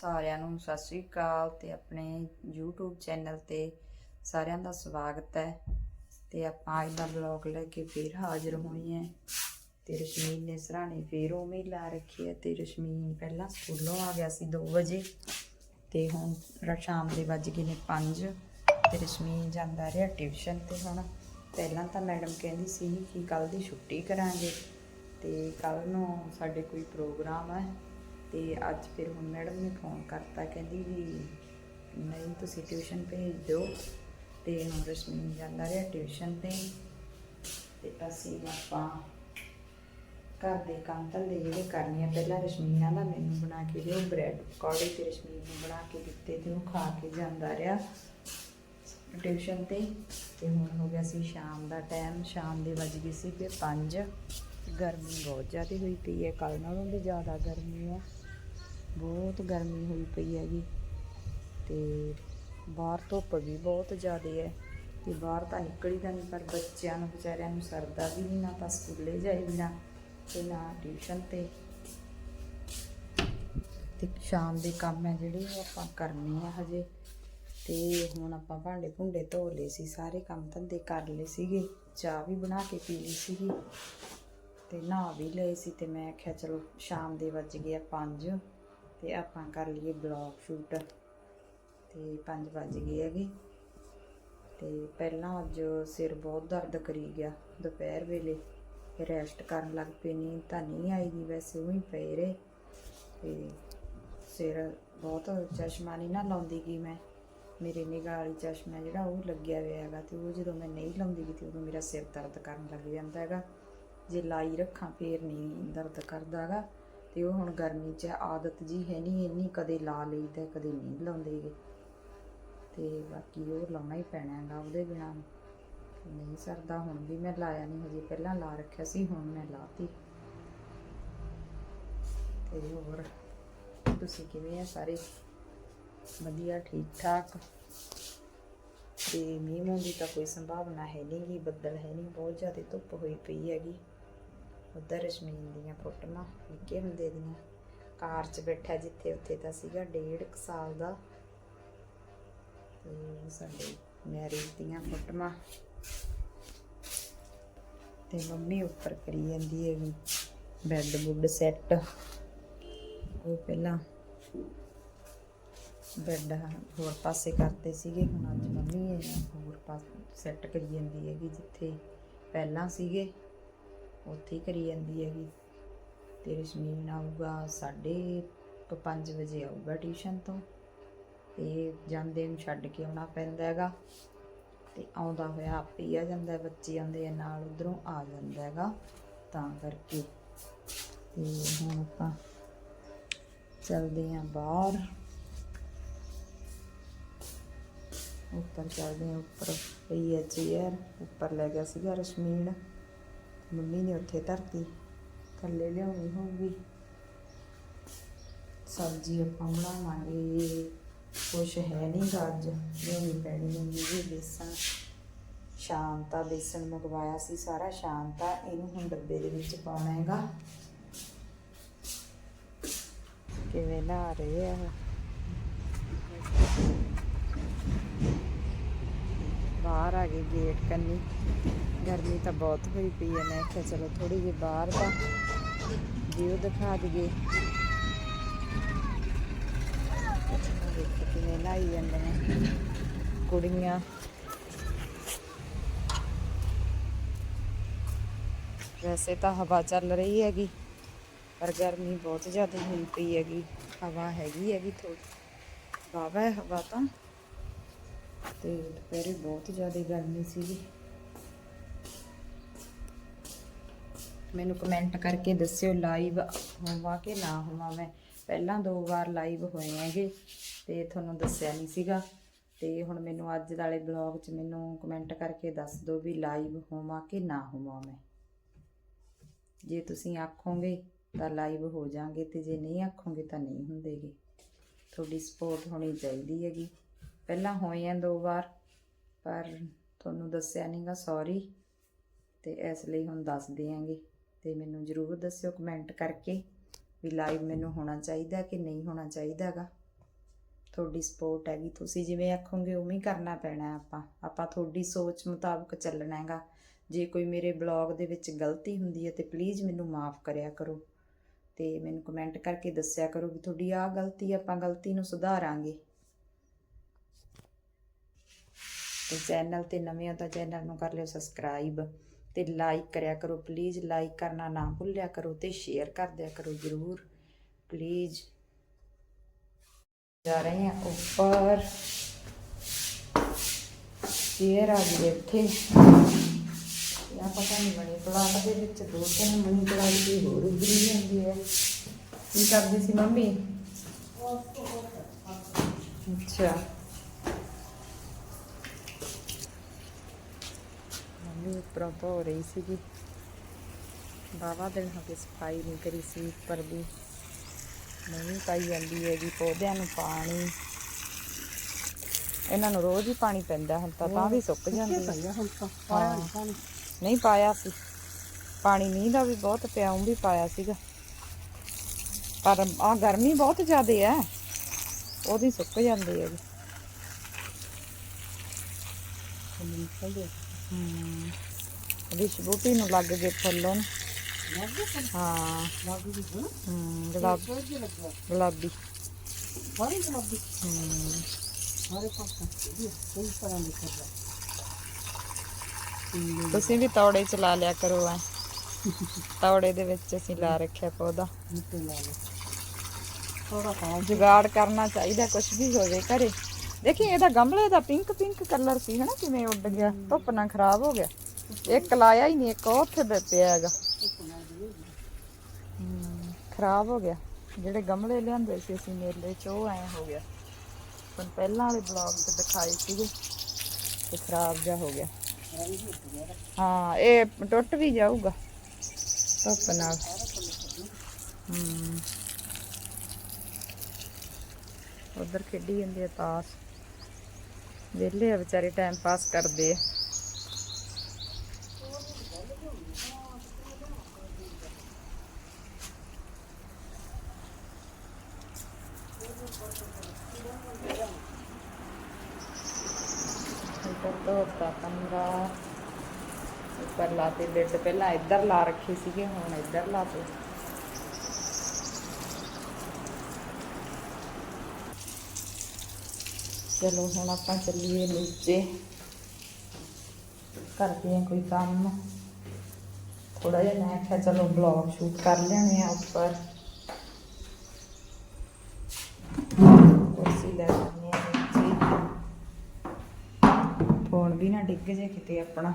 ਸਾਰਿਆਂ ਨੂੰ ਸਤਿ ਸ੍ਰੀ ਅਕਾਲ ਤੇ ਆਪਣੇ YouTube ਚੈਨਲ ਤੇ ਸਾਰਿਆਂ ਦਾ ਸਵਾਗਤ ਹੈ। ਤੇ ਆਪਾਂ ਅੱਜ ਦਾ ਵਲੌਗ ਲੈ ਕੇ ਫੇਰ ਹਾਜ਼ਰ ਹੋਏ ਹੈ। ਤੇ ਰਸ਼ਮੀਨ ਨੇ ਸਰਾਣੇ ਫੇਰ ਉਵੇਂ ਲਾ ਰੱਖੀ ਹੈ ਤੇ ਰਸ਼ਮੀਨ ਪਹਿਲਾਂ ਸਕੂਲੋਂ ਆ ਗਿਆ ਸੀ 2 ਵਜੇ ਤੇ ਹੁਣ ਸ਼ਾਮ ਦੇ ਵੱਜ ਗਏ ਨੇ 5 ਤੇ ਰਸ਼ਮੀਨ ਜਾਂਦਾ ਰਿਹਾ ਟਿਊਸ਼ਨ ਤੇ ਹੁਣ। ਪਹਿਲਾਂ ਤਾਂ ਮੈਡਮ ਕਹਿੰਦੀ ਸੀ ਕਿ ਕੱਲ ਦੀ ਛੁੱਟੀ ਕਰਾਂਗੇ ਤੇ ਕੱਲ ਨੂੰ ਸਾਡੇ ਕੋਈ ਪ੍ਰੋਗਰਾਮ ਹੈ। ਤੇ ਅੱਜ ਫਿਰ ਹੁਣ ਮੈਡਮ ਨੇ ਫੋਨ ਕਰਤਾ, ਕਹਿੰਦੀ ਵੀ ਨਹੀਂ, ਤੁਸੀਂ ਟਿਊਸ਼ਨ ਭੇਜ ਦਿਓ। ਤੇ ਹੁਣ ਰਸ਼ਮੀਨ ਜਾਂਦਾ ਰਿਹਾ ਟਿਊਸ਼ਨ ਤੇ। ਤੇ ਅਸੀਂ ਆਪਾਂ ਘਰ ਦੇ ਕੰਮ ਧੰਦੇ ਜਿਹੜੇ ਕਰਨੇ ਆ, ਪਹਿਲਾਂ ਰਸ਼ਮੀਨਾ ਦਾ ਮੈਨੂੰ ਬਣਾ ਕੇ ਦਿਓ ਬ੍ਰੈਡ ਪਕੌੜੇ ਤੇ ਰਸ਼ਮੀਨ ਨੂੰ ਬਣਾ ਕੇ ਦਿੱਤੇ ਤੇ ਉਹ ਖਾ ਕੇ ਜਾਂਦਾ ਰਿਹਾ ਟਿਊਸ਼ਨ ਤੇ। ਤੇ ਹੁਣ ਹੋ ਗਿਆ ਸੀ ਸ਼ਾਮ ਦਾ ਟਾਈਮ ਸ਼ਾਮ ਦੇ ਵੱਜ ਗਏ ਸੀ ਫਿਰ 5 ਗਰਮੀ ਬਹੁਤ ਜ਼ਿਆਦਾ ਹੋਈ ਪਈ ਹੈ ਕੱਲ ਨਾਲੋਂ ਵੀ ਜ਼ਿਆਦਾ ਗਰਮੀ ਹੈ। ਬਹੁਤ ਗਰਮੀ ਹੋਈ ਪਈ ਹੈਗੀ ਤੇ ਬਾਹਰ ਧੁੱਪ ਵੀ ਬਹੁਤ ਜ਼ਿਆਦਾ ਹੈ ਤੇ ਬਾਹਰ ਤਾਂ ਨਿਕਲੀਦਾ ਨਹੀਂ ਪਰ ਬੱਚਿਆਂ ਨੂੰ, ਵਿਚਾਰਿਆਂ ਨੂੰ ਸਰਦਾ ਵੀ ਨਹੀਂ ਨਾ ਤਾਂ ਸਕੂਲੇ ਜਾਈ ਤੇ ਨਾ ਟਿਊਸ਼ਨ ਤੇ। ਤੇ ਸ਼ਾਮ ਦੇ ਕੰਮ ਹੈ ਜਿਹੜੇ, ਉਹ ਆਪਾਂ ਕਰਨੇ ਆ ਹਜੇ। ਤੇ ਹੁਣ ਆਪਾਂ ਭਾਂਡੇ ਭੁੰਡੇ ਧੋ ਲਏ ਸੀ, ਸਾਰੇ ਕੰਮ ਧੰਦੇ ਕਰ ਲਏ ਸੀਗੇ। ਚਾਹ ਵੀ ਬਣਾ ਕੇ ਪੀ ਲਈ ਸੀਗੀ। ਤੇ ਨਹਾ ਵੀ ਲਏ ਸੀ, ਤੇ ਮੈਂ ਆਖਿਆ ਚਲੋ ਸ਼ਾਮ ਦੇ ਵੱਜ ਗਏ ਆ 5 ਤੇ ਆਪਾਂ ਕਰ ਲਈਏ ਬਲੌਗ ਸ਼ੂਟ। ਤੇ 5 ਵੱਜ ਗਏ ਹੈਗੇ। ਤੇ ਪਹਿਲਾਂ ਅੱਜ ਸਿਰ ਬਹੁਤ ਦਰਦ ਕਰੀ ਗਿਆ। ਦੁਪਹਿਰ ਵੇਲੇ ਰੈਸਟ ਕਰਨ ਲੱਗ ਪਈ ਨੀਂਦ ਤਾਂ ਨਹੀਂ ਆਈ ਵੈਸੇ, ਉਹੀ ਪਏ ਰਹੇ। ਤੇ ਸਿਰ ਬਹੁਤ ਚਸ਼ਮਾ ਨਹੀਂ ਨਾ ਲਾਉਂਦੀ ਗਈ ਮੈਂ। ਮੇਰੇ ਨਿਗਾਹ ਵਾਲੀ ਚਸ਼ਮਾ ਜਿਹੜਾ ਉਹ ਲੱਗਿਆ ਹੋਇਆ ਹੈਗਾ ਤੇ ਉਹ ਜਦੋਂ ਮੈਂ ਨਹੀਂ ਲਾਉਂਦੀ ਗਈ ਤੇ ਉਦੋਂ ਮੇਰਾ ਸਿਰ ਦਰਦ ਕਰਨ ਲੱਗ ਜਾਂਦਾ ਹੈਗਾ। ਜੇ ਲਾਈ ਰੱਖਾਂ ਫੇਰ ਨਹੀਂ ਦਰਦ ਕਰਦਾ ਹੈਗਾ। ਤੇ ਉਹ ਹੁਣ ਗਰਮੀ 'ਚ ਆਦਤ ਜੀ ਹੈ ਨਹੀਂ ਇੰਨੀ, ਕਦੇ ਲਾ ਲਈਦਾ ਕਦੇ ਨਹੀਂ ਲਾਉਂਦੇ ਗੇ। ਤੇ ਬਾਕੀ ਉਹ ਲਾਉਣਾ ਹੀ ਪੈਣਾ ਹੈਗਾ ਉਹਦੇ ਬਿਨਾ। ਨਹੀਂ ਸਰਦਾ, ਹੁਣ ਵੀ ਮੈਂ ਲਾਇਆ ਨਹੀਂ ਹਜੇ, ਪਹਿਲਾਂ ਲਾ ਰੱਖਿਆ ਸੀ, ਹੁਣ ਮੈਂ ਲਾਤੀ। ਤੇ ਹੋਰ, ਤੁਸੀਂ ਕਿਵੇਂ ਆ ਸਾਰੇ? ਵਧੀਆ ਠੀਕ ਠਾਕ ਤੇ ਮੀਂਹ ਮੂੰਹ ਦੀ ਤਾਂ ਕੋਈ ਸੰਭਾਵਨਾ ਹੈ ਨਹੀਂ ਗੀ, ਬੱਦਲ ਹੈ ਨਹੀਂ ਬਹੁਤ ਜ਼ਿਆਦਾ ਧੁੱਪ ਹੋਈ ਪਈ ਹੈਗੀ। ਉਧਰ ਰਸ਼ਮੀਨ ਦੀਆਂ ਫੋਟੋਆਂ ਨਿੱਕੇ ਹੁੰਦੇ ਦੀਆਂ। ਕਾਰ 'ਚ ਬੈਠਾ ਜਿੱਥੇ ਉੱਥੇ ਤਾਂ ਸੀਗਾ ਡੇਢ ਕੁ ਸਾਲ ਦਾ। ਤੇ ਸਾਡੇ ਮੈਰਿਜ ਦੀਆਂ ਫੋਟੋਆਂ। ਤੇ ਮੰਮੀ ਉੱਪਰ ਕਰੀ ਜਾਂਦੀ ਹੈਗੀ ਬੈੱਡ ਬੁੱਡ ਸੈੱਟ ਉਹ ਪਹਿਲਾਂ ਬੈੱਡ ਹੋਰ ਪਾਸੇ ਕਰਤੇ ਸੀਗੇ, ਹੁਣ ਅੱਜ ਮੰਮੀ ਹੋਰ ਪਾਸੇ ਸੈੱਟ ਕਰੀ ਜਾਂਦੀ ਹੈਗੀ ਜਿੱਥੇ ਪਹਿਲਾਂ ਸੀਗੇ। ਉੱਥੇ ਹੀ ਕਰੀ ਜਾਂਦੀ ਹੈਗੀ। ਤੇ ਰਸ਼ਮੀਨ ਆਊਗਾ ਸਾਢੇ ਕੁ ਪੰਜ ਵਜੇ ਆਊਗਾ ਟਿਊਸ਼ਨ ਤੋਂ। ਤੇ ਜਾਂਦੇ ਨੂੰ ਛੱਡ ਕੇ ਆਉਣਾ ਪੈਂਦਾ ਹੈਗਾ। ਤੇ ਆਉਂਦਾ ਹੋਇਆ ਆਪੇ ਹੀ ਆ ਜਾਂਦਾ ਬੱਚੇ ਆਉਂਦੇ ਆ ਨਾਲ ਉਧਰੋਂ ਆ ਜਾਂਦਾ ਹੈਗਾ ਤਾਂ ਕਰਕੇ। ਤੇ ਹੁਣ ਆਪਾਂ ਚੱਲਦੇ ਆਂ ਬਾਹਰ। ਉੱਪਰ ਚੱਲਦੇ ਆਂ ਉੱਪਰ, ਪਈ ਹੈ ਚੇਅਰ ਉੱਪਰ ਲੈ ਗਿਆ ਸੀਗਾ ਰਸ਼ਮੀਨ ਮੰਮੀ ਨੇ ਉੱਥੇ ਧਰਤੀ ਥੱਲੇ ਲਿਆਉਣੀ ਹੋਊਗੀ ਸਬਜ਼ੀ ਆਪਾਂ ਬਣਾਵਾਂਗੇ ਕੁਛ ਹੈ ਨਹੀਂ ਅੱਜ ਲਿਆਉਣੀ ਪੈਣੀ ਮੰਮੀ ਜੀ ਬੇਸਣ ਸ਼ਾਂਤਾ ਬੇਸਣ ਮੰਗਵਾਇਆ ਸੀ ਸਾਰਾ ਸ਼ਾਂਤਾ ਇਹਨੂੰ ਹੁਣ ਡੱਬੇ ਦੇ ਵਿੱਚ ਪਾਉਣਾ ਹੈਗਾ ਕਿਵੇਂ ਨਹਾ ਰਹੇ ਆ ਬਾਹਰ ਆ ਗਏ ਗੇਟ ਕੰਨੀ ਗਰਮੀ ਤਾਂ ਬਹੁਤ ਹੋਈ ਪਈ ਹੈ ਮੈਂ ਕਿਹਾ ਚਲੋ ਥੋੜੀ ਜਿਹੀ ਬਾਹਰ ਦਾ ਵਿਊ ਦਿਖਾ ਦਈਏ ਦੇਖੋ ਕਿਵੇਂ ਨਹਾਈ ਜਾਂਦੇ ਨੇ ਕੁੜੀਆਂ ਵੈਸੇ ਤਾਂ ਹਵਾ ਚੱਲ ਰਹੀ ਹੈਗੀ ਪਰ ਗਰਮੀ ਬਹੁਤ ਜ਼ਿਆਦਾ ਹੋਈ ਪਈ ਹੈਗੀ ਹਵਾ ਹੈਗੀ ਹੈਗੀ ਥੋੜੀ ਵਾਵਾ ਹੈ ਹਵਾ ਤਾਂ ਤੇ ਦੁਪਹਿਰੇ ਬਹੁਤ ਜ਼ਿਆਦਾ ਗਰਮੀ ਸੀਗੀ। ਮੈਨੂੰ ਕਮੈਂਟ ਕਰਕੇ ਦੱਸਿਓ ਲਾਈਵ ਹੋਵਾਂ ਕਿ ਨਾ ਹੋਵਾਂ ਮੈਂ। ਪਹਿਲਾਂ ਦੋ ਵਾਰ ਲਾਈਵ ਹੋਏ ਹੈਗੇ, ਤੇ ਤੁਹਾਨੂੰ ਦੱਸਿਆ ਨਹੀਂ ਸੀਗਾ। ਤੇ ਹੁਣ ਮੈਨੂੰ ਅੱਜ ਵਾਲੇ ਬਲੌਗ 'ਚ ਮੈਨੂੰ ਕਮੈਂਟ ਕਰਕੇ ਦੱਸ ਦਿਓ ਵੀ ਲਾਈਵ ਹੋਵਾਂ ਕਿ ਨਾ ਹੋਵਾਂ ਮੈਂ। ਜੇ ਤੁਸੀਂ ਆਖੋਗੇ ਤਾਂ ਲਾਈਵ ਹੋ ਜਾਾਂਗੇ, ਤੇ ਜੇ ਨਹੀਂ ਆਖੋਗੇ ਤਾਂ ਨਹੀਂ ਹੁੰਦੇਗੇ। ਤੁਹਾਡੀ ਸਪੋਰਟ ਹੋਣੀ ਚਾਹੀਦੀ ਹੈਗੀ। ਪਹਿਲਾਂ ਹੋਏ ਆ ਦੋ ਵਾਰ, ਪਰ ਤੁਹਾਨੂੰ ਦੱਸਿਆ ਨਹੀਂਗਾ ਸੌਰੀ ਤੇ ਇਸ ਲਈ ਹੁਣ ਦੱਸ ਦਿਆਂਗੇ। ਤੇ ਮੈਨੂੰ ਜਰੂਰ ਦੱਸਿਓ ਕਮੈਂਟ ਕਰਕੇ ਵੀ ਲਾਈਵ ਮੈਨੂੰ ਹੋਣਾ ਚਾਹੀਦਾ ਕਿ ਨਹੀਂ ਹੋਣਾ ਚਾਹੀਦਾਗਾ ਤੁਹਾਡੀ ਸਪੋਰਟ ਹੈਗੀ। ਤੁਸੀਂ ਜਿਵੇਂ ਆਖੋਗੇ ਉਵੇਂ ਹੀ ਕਰਨਾ ਪੈਣਾ ਆਪਾਂ। ਆਪਾਂ ਤੁਹਾਡੀ ਸੋਚ ਮੁਤਾਬਕ ਚੱਲਣਾ ਹੈਗਾ। ਜੇ ਕੋਈ ਮੇਰੇ ਬਲੌਗ ਦੇ ਵਿੱਚ ਗਲਤੀ ਹੁੰਦੀ ਹੈ ਤੇ ਪਲੀਜ਼ ਮੈਨੂੰ ਮਾਫ ਕਰਿਆ ਕਰੋ। ਤੇ ਮੈਨੂੰ ਕਮੈਂਟ ਕਰਕੇ ਦੱਸਿਆ ਕਰੋ ਵੀ ਤੁਹਾਡੀ ਆਹ ਗਲਤੀ ਆਪਾਂ ਗਲਤੀ ਨੂੰ ਸੁਧਾਰਾਂਗੇ। ਤੇ ਚੈਨਲ ਤੇ ਨਵੇਂ ਹੋ ਤਾਂ ਚੈਨਲ ਨੂੰ ਕਰ ਲਿਓ ਸਬਸਕ੍ਰਾਈਬ ਤੇ ਲਾਈਕ ਕਰਿਆ ਕਰੋ ਪਲੀਜ਼ ਲਾਈਕ ਕਰਨਾ ਨਾ ਭੁੱਲਿਆ ਕਰੋ ਤੇ ਸ਼ੇਅਰ ਕਰ ਦਿਆ ਕਰੋ ਜਰੂਰ ਪਲੀਜ਼ ਜਾ ਰਹੇ ਹਾਂ ਉੱਪਰ। ਸ਼ੇਰ ਆ ਗਏ ਇੱਥੇ। ਯਾ ਪਤਾ ਨਹੀਂ ਬਣੀ, ਪਲਾਟ ਦੇ ਵਿੱਚ ਦੋ ਤਿੰਨ ਮਨੀ ਪਲਾਟ ਦੀ ਹੋਰ ਉਗਰੀ ਜਾਂਦੀ ਹੈ। ਕੀ ਕਰਦੀ ਸੀ ਮੰਮੀ? ਅੱਛਾ ਮੰਮੀ ਉੱਪਰੋਂ ਧੋ ਰਹੀ ਸੀਗੀ। ਬਾਵਾ ਦਿਨ ਹੋ ਗਏ ਸਫ਼ਾਈ ਨਹੀਂ ਕਰੀ ਸੀ ਉੱਪਰ ਦੀ ਨਹੀਂ ਪਾਈ ਜਾਂਦੀ ਹੈਗੀ ਪੌਦਿਆਂ ਨੂੰ ਪਾਣੀ। ਇਹਨਾਂ ਨੂੰ ਰੋਜ਼ ਹੀ ਪਾਣੀ ਪੈਂਦਾ ਹੁਣ ਤਾਂ ਤਾਂ ਵੀ ਸੁੱਕ ਜਾਂਦੇ। ਆ। ਹੁਣ ਤਾਂ ਹਾਂ। ਨਹੀਂ ਪਾਇਆ ਸੀ। ਪਾਣੀ ਮੀਂਹ ਦਾ ਵੀ ਬਹੁਤ ਪਿਆ ਉਹ ਵੀ ਪਾਇਆ ਸੀਗਾ। ਪਰ ਆ ਗਰਮੀ ਬਹੁਤ ਜ਼ਿਆਦੇ ਹੈ ਉਹਦੀ ਸੁੱਕ ਜਾਂਦੇ ਹੂੰ। ਰਿਸ਼ ਬੂਟੀ ਨੂੰ ਲੱਗ ਗਏ ਫੁੱਲੋਂ? ਹਾਂ। ਹੂੰ ਗੁਲਾਬ ਗੁਲਾਬੀ। ਹੂੰ। ਤੁਸੀਂ ਵੀ ਤੌੜੇ ਚ ਲਾ ਲਿਆ ਕਰੋ ਐ। ਤੌੜੇ ਦੇ ਵਿੱਚ ਅਸੀਂ ਲਾ ਰੱਖਿਆ ਪੌਦਾ। ਜੁਗਾੜ ਕਰਨਾ ਚਾਹੀਦਾ ਕੁਝ ਵੀ ਹੋਵੇ ਘਰੇ। ਦੇਖੀ ਇਹਦਾ ਗਮਲੇ ਦਾ ਪਿੰਕ ਪਿੰਕ ਕਲਰ ਸੀ ਹਨਾ? ਕਿਵੇਂ ਉੱਡ ਗਿਆ ਧੁੱਪ ਨਾਲ ਖਰਾਬ ਹੋ ਗਿਆ। ਇੱਕ ਲਾਇਆ ਹੀ ਨਹੀਂ ਇੱਕ ਉਹ ਉੱਥੇ ਪਿਆ ਹੈਗਾ। ਹਮ, ਖਰਾਬ ਹੋ ਗਿਆ। ਜਿਹੜੇ ਗਮਲੇ ਲਿਆਂਦੇ ਸੀ ਅਸੀਂ ਮੇਲੇ ਚ ਉਹ ਐ ਹੋ ਗਿਆ। ਹੁਣ ਪਹਿਲਾਂ ਵਾਲੇ ਬਲੌਗ ਤੇ ਦਿਖਾਏ ਸੀਗੇ ਤੇ ਖਰਾਬ ਜਿਹਾ ਹੋ ਗਿਆ। ਹਾਂ ਇਹ ਟੁੱਟ ਵੀ ਜਾਊਗਾ ਧੁੱਪ ਨਾਲ। ਹਮ ਉਧਰ ਖੇਡੀ ਜਾਂਦੇ ਆ ਤਾਸ। ਵਿਹਲੇ ਆ ਵਿਚਾਰੇ ਟਾਈਮ ਪਾਸ ਕਰਦੇ ਆ ਇੱਧਰ ਧੋਤਾ ਕਮਰਾ ਉੱਪਰ ਲਾਤੇ ਬੈੱਡ ਪਹਿਲਾਂ ਇੱਧਰ ਲਾ ਰੱਖੇ ਸੀਗੇ, ਹੁਣ ਇੱਧਰ ਲਾ ਲਾਤੇ ਚਲੋ, ਹੁਣ ਆਪਾਂ ਚੱਲੀਏ ਨੀਚੇ। ਕਰਦੇ ਹਾਂ ਕੋਈ ਕੰਮ। ਥੋੜਾ ਜਿਹਾ ਮੈਂ ਕਿਹਾ ਚਲੋ ਬਲੌਗ ਸ਼ੂਟ ਕਰ ਲੈਣੇ ਆ ਉੱਪਰ। ਕੁਰਸੀ ਲੈ ਲੈਣੇ ਆ ਨੀਚੇ। ਫੋਨ ਵੀ ਨਾ ਡਿੱਗ ਜੇ ਕਿਤੇ ਆਪਣਾ।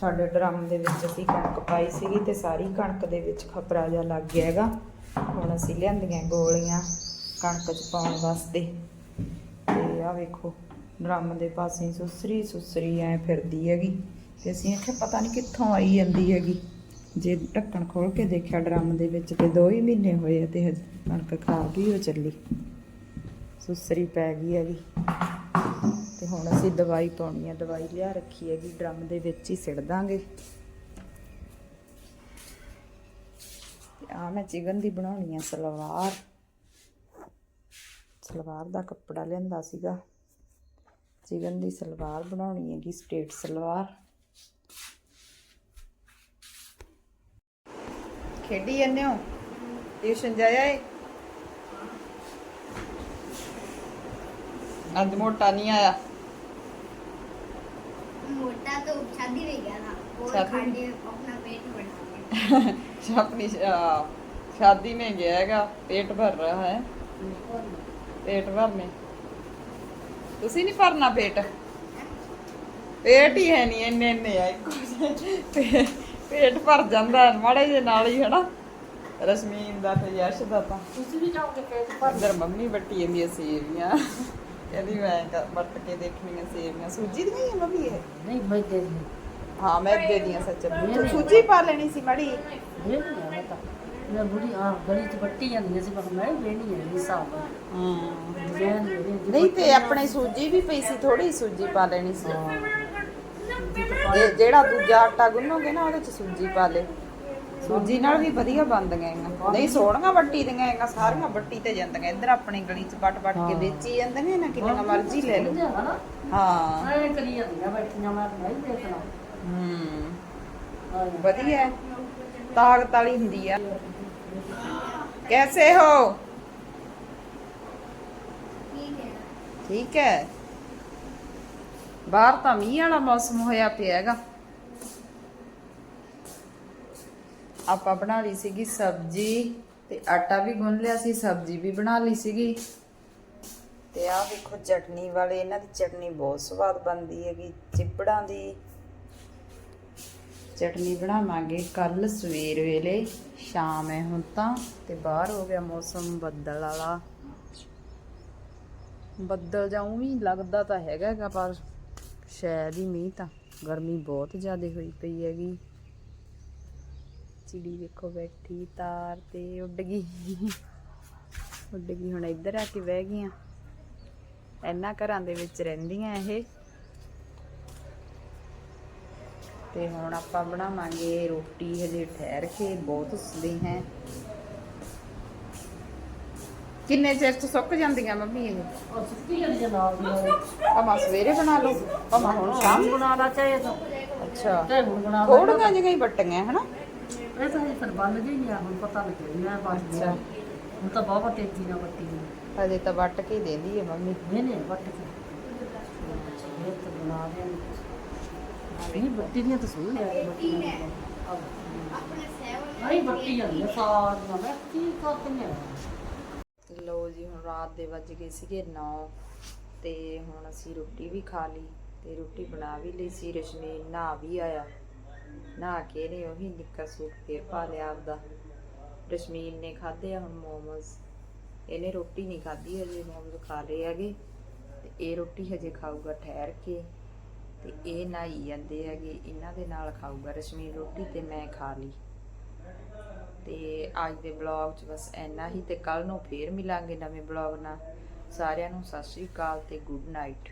ਸਾਡੇ ਡਰਮ ਦੇ ਵਿੱਚ ਅਸੀਂ ਕਣਕ ਪਾਈ ਸੀਗੀ ਤੇ ਸਾਰੀ ਕਣਕ ਦੇ ਵਿੱਚ ਖਪਰਾ ਜਿਹਾ ਲੱਗ ਗਿਆ ਹੈਗਾ। ਹੁਣ ਅਸੀਂ ਲਿਆਂਦੀਆਂ ਗੋਲੀਆਂ ਕਣਕ 'ਚ ਪਾਉਣ ਵਾਸਤੇ। ਤੇ ਆ ਵੇਖੋ, ਡਰਮ ਦੇ ਪਾਸੇ ਸੁਸਰੀ ਸੁਸਰੀ ਐ ਫਿਰਦੀ ਹੈਗੀ। ਤੇ ਅਸੀਂ ਇੱਥੇ ਪਤਾ ਨਹੀਂ ਕਿੱਥੋਂ ਆਈ ਜਾਂਦੀ ਹੈਗੀ। ਜੇ ਢੱਕਣ ਖੋਲ ਕੇ ਦੇਖਿਆ ਡਰਮ ਦੇ ਵਿੱਚ ਤੇ ਦੋ ਹੀ ਮਹੀਨੇ ਹੋਏ ਆ ਤੇ ਹਜੇ ਕਣਕ ਖਰਾਬ ਹੀ ਹੋ ਚੱਲੀ। ਸੁਸਰੀ ਪੈ ਗਈ ਹੈਗੀ। ਤੇ ਹੁਣ ਅਸੀਂ ਦਵਾਈ ਪਾਉਣੀ ਆ, ਦਵਾਈ ਲਿਆ ਰੱਖੀ ਹੈਗੀ, ਡਰਮ ਦੇ ਵਿੱਚ ਹੀ ਸਿੜ ਦਾਂਗੇ। ਤੇ ਆ ਮੈਂ ਚਿਕਨ ਦੀ ਬਣਾਉਣੀ ਆ ਸਲਵਾਰ। ਸਲਵਾਰ ਦਾ ਕੱਪੜਾ ਲਿਆਂਦਾ ਸੀਗਾ। ਚਿਕਨ ਦੀ ਸਲਵਾਰ ਬਣਾਉਣੀ ਹੈਗੀ, ਸਟੇਟ ਸਲਵਾਰ। ਖੇਡੀ ਜਾਂਦੇ ਹੋ? ਟਿਊਸ਼ਨ ਜਾਇਆ ਏ? ਅੱਜ ਮੋਟਾ ਨਹੀਂ ਆਇਆ। मोटा तो शादी में गया था और शादी में? खाने अपना पेट बढ़ा अपनी आ, शादी में गया हैगा पेट भर रहा है पेट भरने ਤੁਸੀਂ ਨਹੀਂ ਭਰਨਾ ਪੇਟ ਪੇਟ ਹੀ ਹੈ ਨਹੀਂ ਇੰਨੇ ਇੰਨੇ ਆ ਇੱਕੋ ਜਿਹੇ। ਪੇ- ਪੇਟ ਭਰ ਜਾਂਦਾ ਹੈ ਮਾੜੇ ਜਿਹੇ ਨਾਲ ਹੀ ਹਨਾ ਰਸ਼ਮੀਨ ਦਾ ਤੇ ਯਸ਼ ਦਾ ਤਾਂ ਤੁਸੀਂ ਵੀ ਜਾਓਗੇ ਪੇਟ ਅੰਦਰ ਮੰਮੀ ਵੱਟੀ ਜਾਂਦੀਆਂ ਸੇਵੀਆਂ ਕਹਿੰਦੀ ਮੈਂ ਕ- ਵੱਟ ਕੇ ਦੇਖਣੀਆਂ ਸੇਵੀਆਂ ਸੂਜੀ ਦੀਆਂ ਹੀ ਆ ਮੰਮੀ ਇਹ? ਨਹੀਂ ਮੈਂ ਦੇ। ਦੀ ਹਾਂ ਮੈਂ ਦੇ ਦੀਆਂ ਸੱਚ ਸੂਜੀ ਪਾ ਲੈਣੀ ਸੀ ਮੜੀ। ਇਹ ਨਹੀਂ ਤਾਂ। ਮੈਂ ਬੁੜੀ ਆ ਗਲੀ ਚ ਬੱਟੀ ਜਾਂਦੀ ਸੀ ਪਰ ਮੈਂ ਵੇਣੀ ਹੈ। ਇਹ ਹਿਸਾਬ ਹੂੰ ਡਿਜ਼ਾਈਨ ਨਹੀਂ ਤੇ ਆਪਣੇ ਸੂਜੀ ਵੀ ਪਈ ਸੀ ਥੋੜੀ ਸੂਜੀ ਪਾ ਲੈਣੀ ਸੀ। ਜਿਹੜਾ ਦੂਜਾ ਆਟਾ ਗੁੰਨੋਗੇ ਨਾ ਉਹਦੇ ਚ ਸੂਜੀ ਪਾ ਲੈ। ਸੂਜੀ ਨਾਲ ਵੀ ਵਧੀਆ ਬਣਦੀਆਂ ਇਹਨਾਂ ਨਹੀਂ ਸੋਹਣੀਆਂ ਵੱਟੀ ਦੀਆਂ ਇਹਨਾਂ ਸਾਰੀਆਂ ਵੱਟੀ ਤੇ ਜਾਂਦੀਆਂ। ਇੱਧਰ ਆਪਣੇ ਗਲੀ 'ਚ ਵੱਟ-ਵੱਟ ਕੇ ਵੇਚੀ ਜਾਂਦੀਆਂ ਇਹਨਾਂ ਕਿੰਨਾ ਮਰਜ਼ੀ ਲੈ ਲਓ। ਹਾਂ। ਵਧੀਆ। ਤਾਕਤ ਵਾਲੀ ਹੁੰਦੀ ਆ। ਕੈਸੇ ਹੋ। ਠੀਕ ਹੈ। ਬਾਹਰ ਤਾਂ ਮੀਂਹ ਵਾਲਾ ਮੌਸਮ ਹੋਇਆ ਪਿਆ ਹੈਗਾ। ਆਪਾਂ ਬਣਾ ਲਈ ਸੀਗੀ ਸਬਜ਼ੀ ਤੇ ਆਟਾ ਵੀ ਗੁੰਨ ਲਿਆ ਸੀ, ਸਬਜ਼ੀ ਵੀ ਬਣਾ ਲਈ ਸੀਗੀ। ਤੇ ਆਹ ਵੇਖੋ ਚਟਨੀ ਵਾਲੇ, ਇਹਨਾਂ ਦੀ ਚਟਨੀ ਬਹੁਤ ਸਵਾਦ ਬਣਦੀ ਹੈਗੀ ਚਿਪੜਾਂ ਦੀ। ਚਟਨੀ ਬਣਾਵਾਂਗੇ ਕੱਲ ਸਵੇਰ ਵੇਲੇ, ਸ਼ਾਮ ਹੈ ਹੁਣ ਤਾਂ, ਤੇ ਬਾਹਰ ਹੋ ਗਿਆ ਮੌਸਮ ਬੱਦਲ ਵਾਲਾ। ਬੱਦਲ ਜਾਉਂ ਵੀ ਲੱਗਦਾ ਤਾਂ ਹੈਗਾ ਹੈਗਾ, ਪਰ ਸ਼ਾਇਦ ਹੀ ਮੀਂਹ ਤਾਂ, ਗਰਮੀ ਬਹੁਤ ਜ਼ਿਆਦਾ ਹੋਈ ਪਈ ਹੈਗੀ। ਚਿੜੀ ਵੇਖੋ ਬੈਠੀ ਤਾਰ ਤੇ ਉੱਡ ਗਈ। ਉੱਡ ਗਈ ਹੁਣ ਇੱਧਰ ਆ ਕੇ ਬਹਿ ਗਈਆਂ। ਇਹਨਾਂ ਘਰਾਂ ਦੇ ਵਿੱਚ ਰਹਿੰਦੀਆਂ ਇਹ। ਤੇ ਹੁਣ ਆਪਾਂ ਬਣਾਵਾਂਗੇ ਰੋਟੀ ਹਜੇ ਠਹਿਰ ਕੇ ਬਹੁਤ ਉਸਦੀ ਹੈ। ਕਿੰਨੇ ਚਿਰ ਚ ਸੁੱਕ ਜਾਂਦੀਆਂ ਮੰਮੀ ਇਹ? ਉਹ ਸੁੱਕੀ ਦੇ ਨਾਲ ਦੀ ਨਾਲ। ਸਵੇਰੇ ਬਣਾ ਲਓ। ਭਾਵੇਂ ਹੁਣ ਸ਼ਾਮ ਬਣਾ ਲਾ ਚਾਹੇ ਤਾਂ। ਅੱਛਾ। ਚਾਹੇ ਹੁਣ ਬਣਾ ਲਾ ਥੋੜੀਆਂ ਜਿਹੀਆਂ ਹੀ ਵੱਟੀਆਂ ਹਨਾ? ਇਹ ਤਾਂ ਇਹ ਫਿਰ ਬੰਨ ਗਈ ਆ ਹੁਣ ਪਤਾ ਲੱਗਿਆ ਮੈਂ ਬਚ ਗਿਆ ਅੱਛਾ। ਹੁਣ ਤਾਂ ਬਹੁਤ ਤੇਜ਼ੀ ਨਾਲ ਵੱਟੀ ਗਈ ਹਜੇ ਤਾਂ ਵੱਟ ਕੇ ਹੀ ਦੇਂਦੀ ਹੈ ਮੰਮੀ। ਨਹੀਂ ਨਹੀਂ ਵੱਟ ਕੇ। ਇਹ ਤਾਂ ਬਣਾ ਦੇ ਇਹ ਬੱਤੀ ਦੀਆਂ ਤਾਂ ਸੋਹਣੀ ਆ ਬੱਤੀ ਆਈ ਬੱਤੀ ਜਾਂਦੀ ਆ ਸਾਰੀਆਂ ਜੀ ਹੁਣ ਰਾਤ ਦੇ ਵੱਜ ਗਏ ਸੀਗੇ 9 ਤੇ ਹੁਣ ਅਸੀਂ ਰੋਟੀ ਵੀ ਖਾ ਲਈ ਤੇ ਰੋਟੀ ਬਣਾ ਵੀ ਲਈ ਸੀ ਰਸ਼ਮੀ ਨਹਾ ਵੀ ਆਇਆ। ਨਹਾ ਕੇ ਨੇ ਉਹੀ ਨਿੱਕਰ ਸੂਟ ਫੇਰ ਪਾ ਲਿਆ ਆਪਦਾ। ਰਸ਼ਮੀਨ ਨੇ ਖਾਧੇ ਆ ਹੁਣ ਮੋਮੋਸ। ਇਹਨੇ ਰੋਟੀ ਨਹੀਂ ਖਾਧੀ ਹਜੇ, ਮੋਮੋਸ ਖਾ ਲਏ ਹੈਗੇ। ਤੇ ਇਹ ਰੋਟੀ ਹਜੇ ਖਾਊਗਾ ਠਹਿਰ ਕੇ। ਤੇ ਇਹ ਨਹਾਈ ਜਾਂਦੇ ਹੈਗੇ, ਇਹਨਾਂ ਦੇ ਨਾਲ ਖਾਊਗਾ ਰਸ਼ਮੀਨ ਰੋਟੀ ਤੇ ਮੈਂ ਖਾ ਲਈ। ਤੇ ਅੱਜ ਦੇ ਬਲੌਗ 'ਚ ਬਸ ਇੰਨਾ ਹੀ ਤੇ ਕੱਲ ਨੂੰ ਫੇਰ ਮਿਲਾਂਗੇ ਨਵੇਂ ਬਲੌਗ ਨਾਲ। ਸਾਰਿਆਂ ਨੂੰ ਸਤਿ ਸ਼੍ਰੀ ਅਕਾਲ ਤੇ ਗੁੱਡ ਨਾਈਟ।